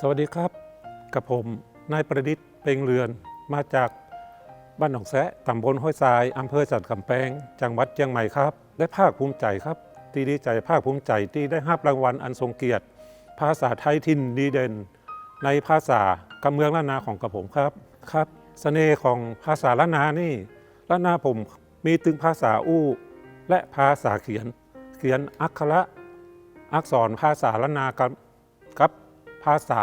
สวัสดีครับ กับผมนายประดิษฐ์เปงเรือนมาจากบ้านหนองแซะตำบลห้วยทรายอำเภอสันกำแพงจังหวัดเชียงใหม่ครับและภาคภูมิใจครับ ที่ดีใจภาคภูมิใจที่ได้รับรางวัลอันทรงเกียรติ ภาษาไทยทินดีเด่น ในภาษากำเมืองล้านนาของกระผมครับครับสเสน่ห์ของภาษาล้านนานี่ล้านนาผมมีถึงภาษาอู้ และภาษาเขียน เขียนอักขระอักษรภาษาล้านนากับกับ ภาษา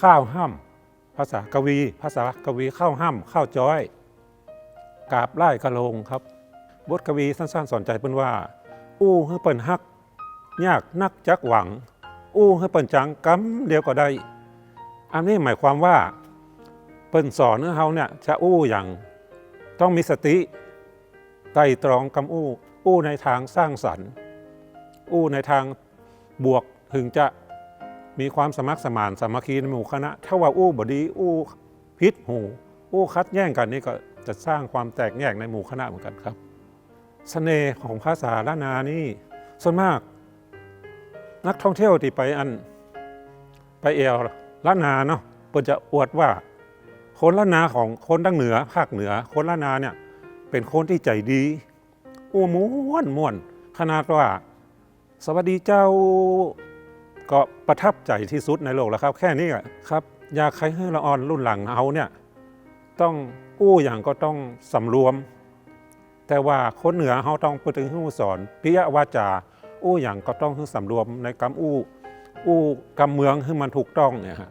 ข้าวห้ำภาษากวี ภาษากวีข้าวห้ำข้าวจ้อยกาบไล่กระโลงครับ บทกวีสั้นๆสอนใจเปิ้นว่า อู้ให้เปิ้นฮัก ยากนักจักหวัง อู้ให้เปิ้นจังกำเดียวก็ได้ อันนี้หมายความว่า เปิ้นสอนให้เฮาเนี่ยจะอู้อย่างต้องมีสติไต่ตรองกำอู้ อู้ในทางสร้างสรรค์ อู้ในทางบวกถึงจะ มีความสมัครสมานสามัคคีในหมู่คณะถ้าว่าอู้บดีอู้พิษหูอู้คัดแย่งกันนี่ก็จะสร้างความแตกแยกในหมู่คณะเหมือนกันครับสเสน่ห์ของภาษาล้านนานี่ส่วนมากนักท่องเที่ยวที่ไปอันไปเอวล้านนาเนาะเปิดจะอวดว่า คนล้านนาของคนดั้งเหนือภาคเหนือ คนล้านนาเนี่ยเป็นคนที่ใจดีอู้ม้วนม่วนขนาดว่า สวัสดีเจ้า ก็ประทับใจที่สุดในโลกแล้วครับ แค่นี้อะครับอยากใครให้ละอ่อนรุ่นหลังเอาเนี่ยต้องอู้อย่างก็ต้องสำรวม แต่ว่าคนเหนือเขาต้องพูดถึงหู้สอนปิยวาจาอู้อย่างก็ต้องให้สำรวมในกำอู้อู้กำเมืองให้มันถูกต้องเนี่ยฮะ